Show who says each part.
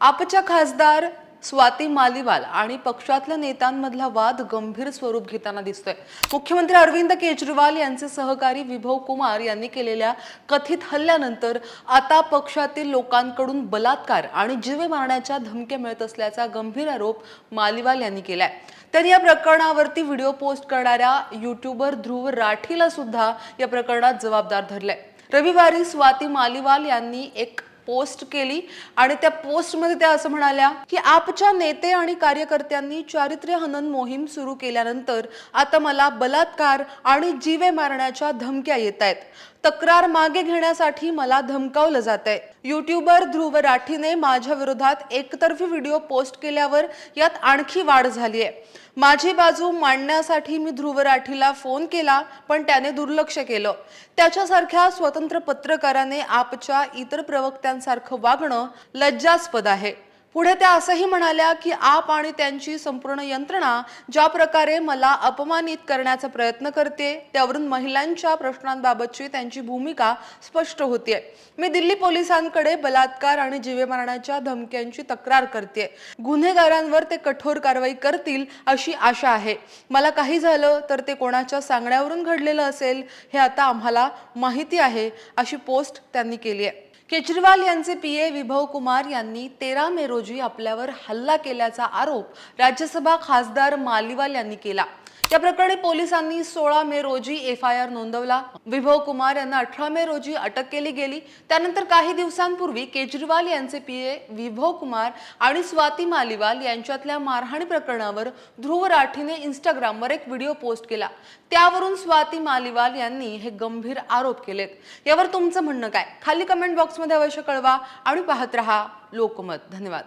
Speaker 1: आपच्या खासदार स्वाती मालिवाल आणि पक्षातल्या नेत्यांमधला वाद गंभीर स्वरूप घेताना दिसतोय. मुख्यमंत्री अरविंद केजरीवाल यांचे सहकारी विभव कुमार यांनी केलेल्या कथित हल्ल्यानंतर आता पक्षातील लोकांकडून बलात्कार आणि जीवे मारण्याच्या धमक्या मिळत असल्याचा गंभीर आरोप मालिवाल यांनी केलाय. त्यांनी या प्रकरणावरती व्हिडिओ पोस्ट करणाऱ्या युट्यूबर ध्रुव राठीला सुद्धा या प्रकरणात जबाबदार धरलंय. रविवारी स्वाती मालिवाल यांनी एक पोस्ट केली आणि त्या पोस्टमध्ये त्या असं म्हणाल्या की आपच्या नेते आणि कार्यकर्त्यांनी चारित्र्य हनन मोहीम सुरू केल्यानंतर आता मला बलात्कार आणि जीवे मारण्याच्या धमक्या येत आहेत. तक्रार मागे घेण्यासाठी मला धमकावलं जात आहे युट्यूबर ध्रुव राठीने माझ्या विरोधात एकतर्फी व्हिडिओ पोस्ट केल्यावर यात आणखी वाढ झाली आहे माझी बाजू मांडण्यासाठी मी ध्रुव राठीला फोन केला पण त्याने दुर्लक्ष केलं. त्याच्यासारख्या स्वतंत्र पत्रकाराने आपच्या इतर प्रवक्त्यांसारखं वागणं लज्जास्पद आहे. पुढे त्या असंही म्हणाल्या की आप आणि त्यांची संपूर्ण यंत्रणा ज्या प्रकारे मला अपमानित करण्याचा प्रयत्न करते त्यावरून महिलांच्या प्रश्नांबाबतची त्यांची भूमिका स्पष्ट होतीये. मी दिल्ली पोलिसांकडे बलात्कार आणि जीवे मारण्याच्या धमक्यांची तक्रार करते. गुन्हेगारांवर ते कठोर कारवाई करतील अशी आशा आहे. मला काही झालं तर ते कोणाच्या सांगण्यावरून घडलेलं असेल हे आता आम्हाला माहिती आहे अशी पोस्ट त्यांनी केली आहे. केजरीवाल यांचे पीए विभव कुमार यांनी तेरा मे रोजी आपल्यावर हल्ला केल्याचा आरोप राज्यसभा खासदार मालिवाल यांनी केला. या प्रकरणी पोलिसांनी सोळा मे रोजी एफ आय आर नोंदवला. विभव कुमार यांना अठरा मे रोजी अटक केली गेली. त्यानंतर काही दिवसांपूर्वी केजरीवाल यांचे पीए विभव कुमार आणि स्वाती मालिवाल यांच्यातल्या मारहाणी प्रकरणावर ध्रुव राठीने इंस्टाग्रामवर एक व्हिडिओ पोस्ट केला. त्यावरून स्वाती मालिवाल यांनी हे गंभीर आरोप केलेत. यावर तुमचं म्हणणं काय? खाली कमेंट बॉक्समध्ये अवश्य कळवा आणि पाहत रहा लोकमत. धन्यवाद.